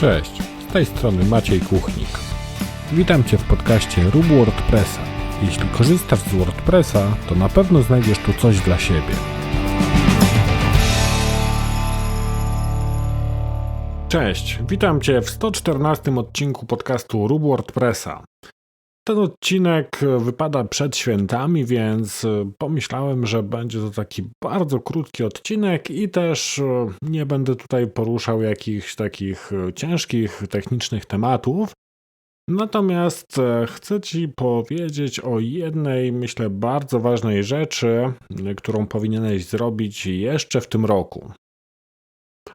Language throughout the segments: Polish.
Cześć, z tej strony Maciej Kuchnik. Witam Cię w podcaście Rób WordPressa. Jeśli korzystasz z WordPressa, to na pewno znajdziesz tu coś dla siebie. Cześć, witam Cię w 114 odcinku podcastu Rób WordPressa. Ten odcinek wypada przed świętami, więc pomyślałem, że będzie to taki bardzo krótki odcinek i też nie będę tutaj poruszał jakichś takich ciężkich technicznych tematów. Natomiast chcę Ci powiedzieć o jednej, myślę, bardzo ważnej rzeczy, którą powinieneś zrobić jeszcze w tym roku.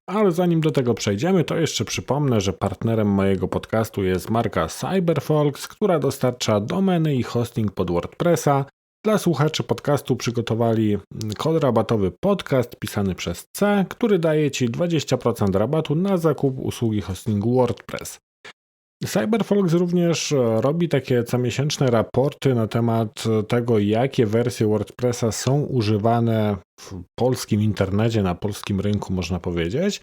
Ale zanim do tego przejdziemy, to jeszcze przypomnę, że partnerem mojego podcastu jest marka Cyberfolks, która dostarcza domeny i hosting pod WordPressa. Dla słuchaczy podcastu przygotowali kod rabatowy podcast pisany przez C, który daje Ci 20% rabatu na zakup usługi hostingu WordPress. Cyberfolks również e, robi takie comiesięczne raporty na temat tego, jakie wersje WordPressa są używane w polskim internecie, na polskim rynku, można powiedzieć.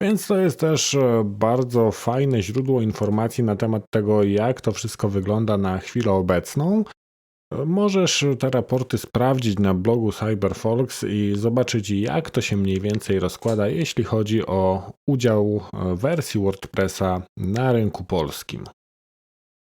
Więc to jest też e, bardzo fajne źródło informacji na temat tego, jak to wszystko wygląda na chwilę obecną. Możesz te raporty sprawdzić na blogu Cyberfolks i zobaczyć, jak to się mniej więcej rozkłada, jeśli chodzi o udział e, wersji WordPressa na rynku polskim.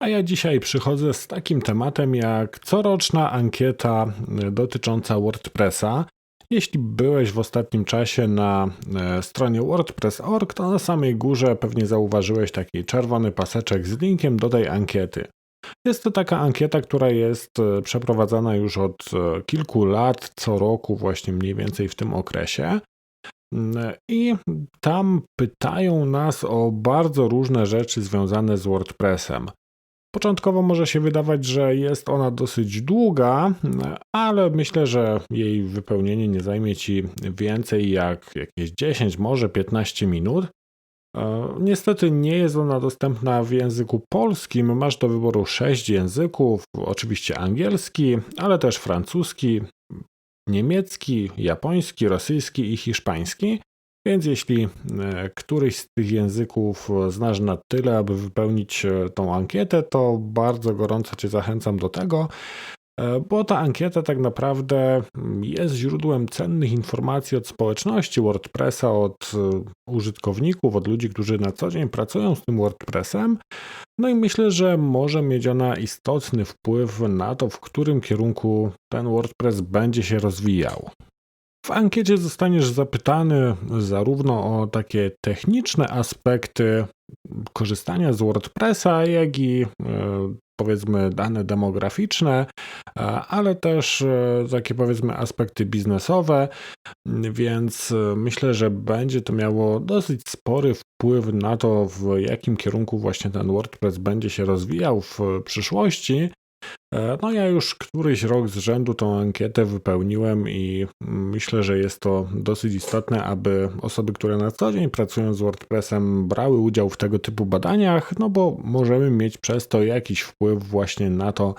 A ja dzisiaj przychodzę z takim tematem jak coroczna ankieta e, dotycząca WordPressa. Jeśli byłeś w ostatnim czasie na e, stronie WordPress.org, to na samej górze pewnie zauważyłeś taki czerwony paseczek z linkiem do tej ankiety. Jest to taka ankieta, która jest e, przeprowadzana już od e, kilku lat, co roku, właśnie mniej więcej w tym okresie. Mm, I tam pytają nas o bardzo różne rzeczy związane z WordPressem. Początkowo może się wydawać, że jest ona dosyć długa, ale myślę, że jej wypełnienie nie zajmie ci więcej jak jakieś 10, może 15 minut. E, niestety nie jest ona dostępna w języku polskim. Masz do wyboru sześć języków, oczywiście angielski, ale też francuski, niemiecki, japoński, rosyjski i hiszpański. Więc jeśli e, któryś z tych języków znasz na tyle, aby wypełnić e, tą ankietę, to bardzo gorąco Cię zachęcam do tego. E, bo ta ankieta tak naprawdę jest źródłem cennych informacji od społeczności WordPressa, od e, użytkowników, od ludzi, którzy na co dzień pracują z tym WordPressem. No i myślę, że może mieć ona istotny wpływ na to, w którym kierunku ten WordPress będzie się rozwijał. W ankiecie zostaniesz zapytany zarówno o takie techniczne aspekty korzystania z WordPressa, jak i e, powiedzmy dane demograficzne, e, ale też e, takie powiedzmy aspekty biznesowe, więc myślę, że będzie to miało dosyć spory wpływ na to, w jakim kierunku właśnie ten WordPress będzie się rozwijał w przyszłości. E, no ja już któryś rok z rzędu tą ankietę wypełniłem i myślę, że jest to dosyć istotne, aby osoby, które na co dzień pracują z WordPressem, brały udział w tego typu badaniach, no bo możemy mieć przez to jakiś wpływ właśnie na to,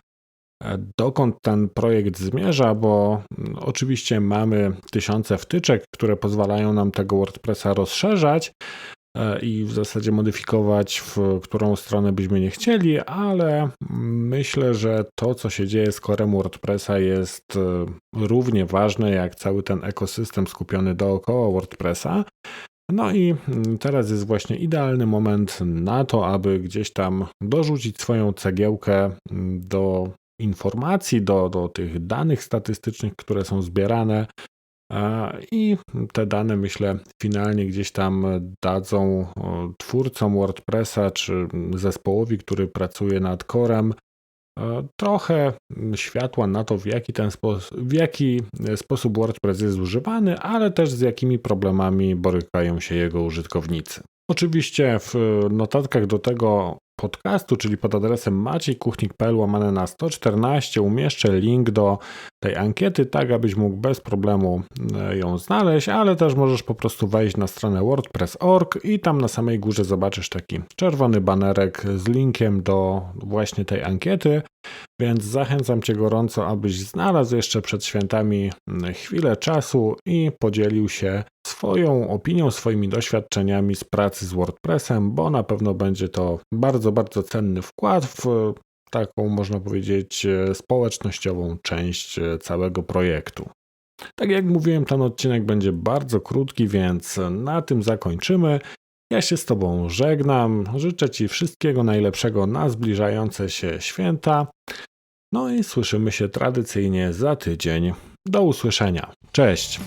e, dokąd ten projekt zmierza, bo oczywiście mamy tysiące wtyczek, które pozwalają nam tego WordPressa rozszerzać, i w zasadzie modyfikować, w którą stronę byśmy nie chcieli, ale myślę, że to, co się dzieje z korem WordPressa jest e, równie ważne jak cały ten ekosystem skupiony dookoła WordPressa. No i teraz jest właśnie idealny moment na to, aby gdzieś tam dorzucić swoją cegiełkę do informacji, do, do tych danych statystycznych, które są zbierane, i te dane, myślę, finalnie gdzieś tam dadzą twórcom WordPressa czy zespołowi, który pracuje nad korem, trochę światła na to, w jaki, ten w jaki sposób WordPress jest używany, ale też z jakimi problemami borykają się jego użytkownicy. Oczywiście w notatkach do tego podcastu, czyli pod adresem maciejkuchnik.pl łamane na 114 umieszczę link do tej ankiety, tak abyś mógł bez problemu e, ją znaleźć, ale też możesz po prostu wejść na stronę wordpress.org i tam na samej górze zobaczysz taki czerwony banerek z linkiem do właśnie tej ankiety, więc zachęcam Cię gorąco, abyś znalazł jeszcze przed świętami chwilę czasu i podzielił się swoją opinią, swoimi doświadczeniami z pracy z WordPressem, bo na pewno będzie to bardzo, bardzo cenny wkład w e, taką, można powiedzieć, e, społecznościową część e, całego projektu. Tak jak mówiłem, ten odcinek będzie bardzo krótki, więc na tym zakończymy. Ja się z Tobą żegnam. Życzę Ci wszystkiego najlepszego na zbliżające się święta. No i słyszymy się tradycyjnie za tydzień. Do usłyszenia. Cześć.